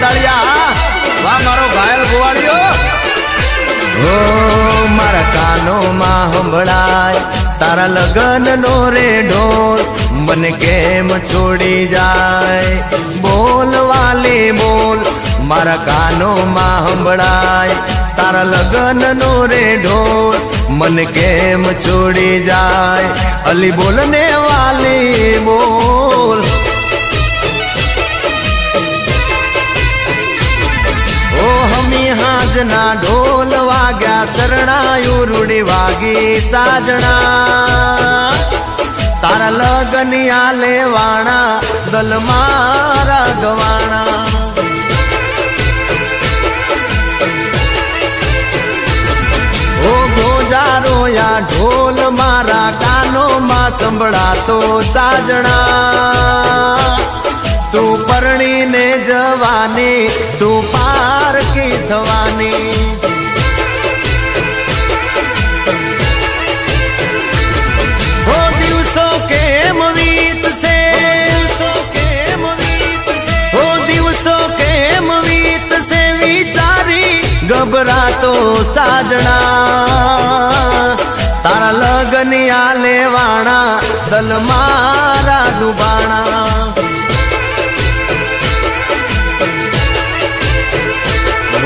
દાળિયા વાહ, મારો તારા લગન નો રે ઢોલ, મને કેમ છોડી જાય? બોલ, વાલે, બોલ, મારા કાનોમાં સંભળાય તારા લગન નો રે ઢોલ, મને કેમ છોડી જાય? અલી બોલને, વાલી હાજના ઢોલ વાગ્યા શરણાયુ રૂડી વાગી સાજણા. તારા લગની આલે વાણા દલ મારા ગવાણા ઓ ગોજારોયા ઢોલ મારા કાનોમાં સંભળાતો સાજણા. તું પરણીને જવાની, તું પારકી થવાની સાજણા તારા લગન આલે વાણા દલ મારા દુબાણા.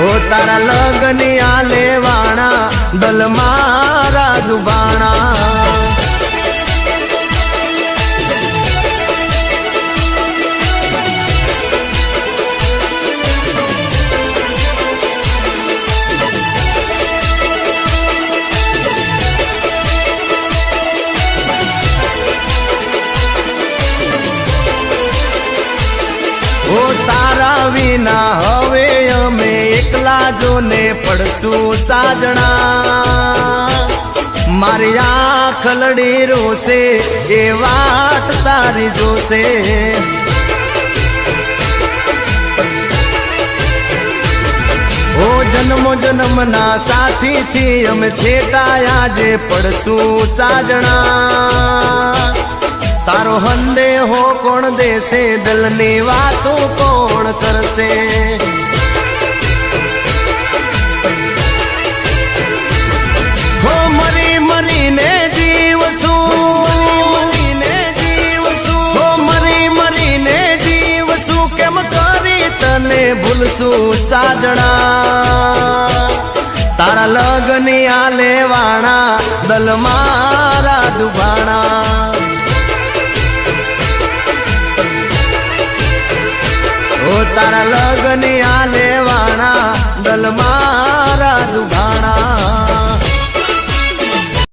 ઓ તારા લગન આલે વાણા દલ મારા દુબાણા. ઓ તારા વિના હવે અમે એકલા જોને પડશું સાજણા. મારી આ ખલડી રોશે, એ વાત તારી જોશે. ઓ જન્મો જન્મના સાથીથી અમે છેટાયા જે પડશું સાજણા. તારો હો કોણ દેશે? દલની વાતો કોણ કરશે? હો, મરી મરીને જીવશું. હો, મરી મરીને જીવશું. કેમ કરી તને ભૂલશું સાજણા? તારા લગની આલે વાણા દલ મારા દુભાણા તારા લગન આ દલમાં